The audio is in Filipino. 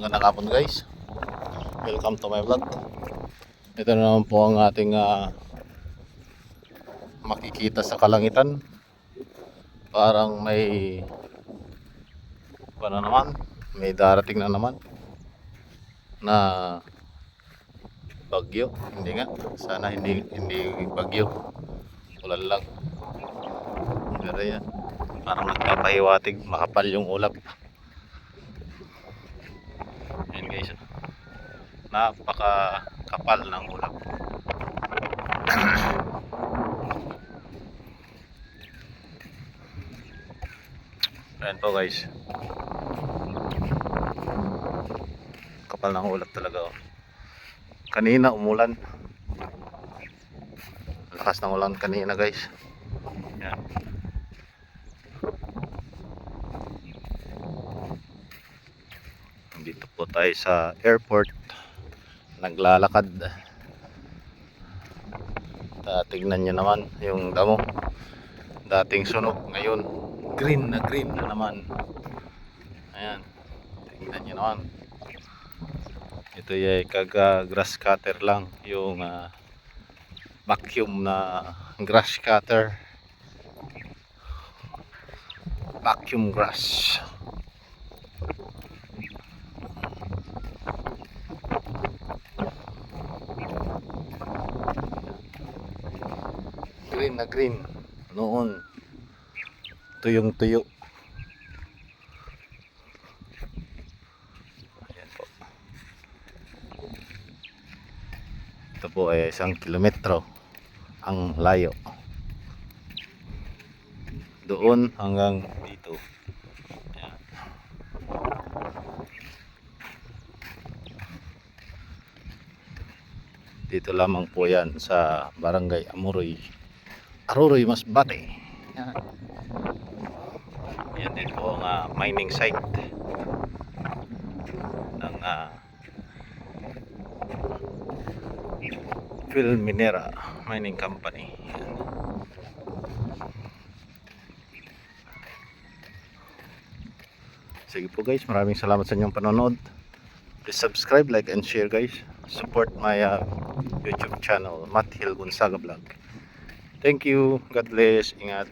Magandang hapon guys. Welcome to my vlog. Ito na naman po ang ating ah, makikita sa kalangitan. Parang may ano naman, may darating na naman na bagyo. Hindi nga, sana hindi hindi bagyo. Ulan lang. Pero yan, parang nagpapahiwatig, makapal yung ulap. Ayan guys. oh. Napaka kapal ng ulap. Ayan po guys. Kapal ng ulap talaga oh. Kanina umulan. Lakas ng ulan kanina guys. Ayan. Dito po tayo sa airport. Naglalakad. Ta tignan nyo naman yung damo. Dating sunog, ngayon green na green na naman. Ayan. Tingnan nyo naman. Ito ay kaga grass cutter lang. Yung ah, vacuum na grass cutter. Vacuum grass. green na green. Noon. Tuyong tuyo po. Ito po ay isang kilometro ang layo. Doon hanggang dito. Ayan. dito lamang po yan sa barangay Amuroy Aruroy Masbate. Yan, yan din po ang ah, mining site ng uh, Phil Minera Mining Company. Yan. sige po guys. Maraming salamat sa inyong panonood. Please subscribe like and share guys. Support my uh, YouTube channel Matt Hill Gonzaga Vlog thank you. God bless. Ingat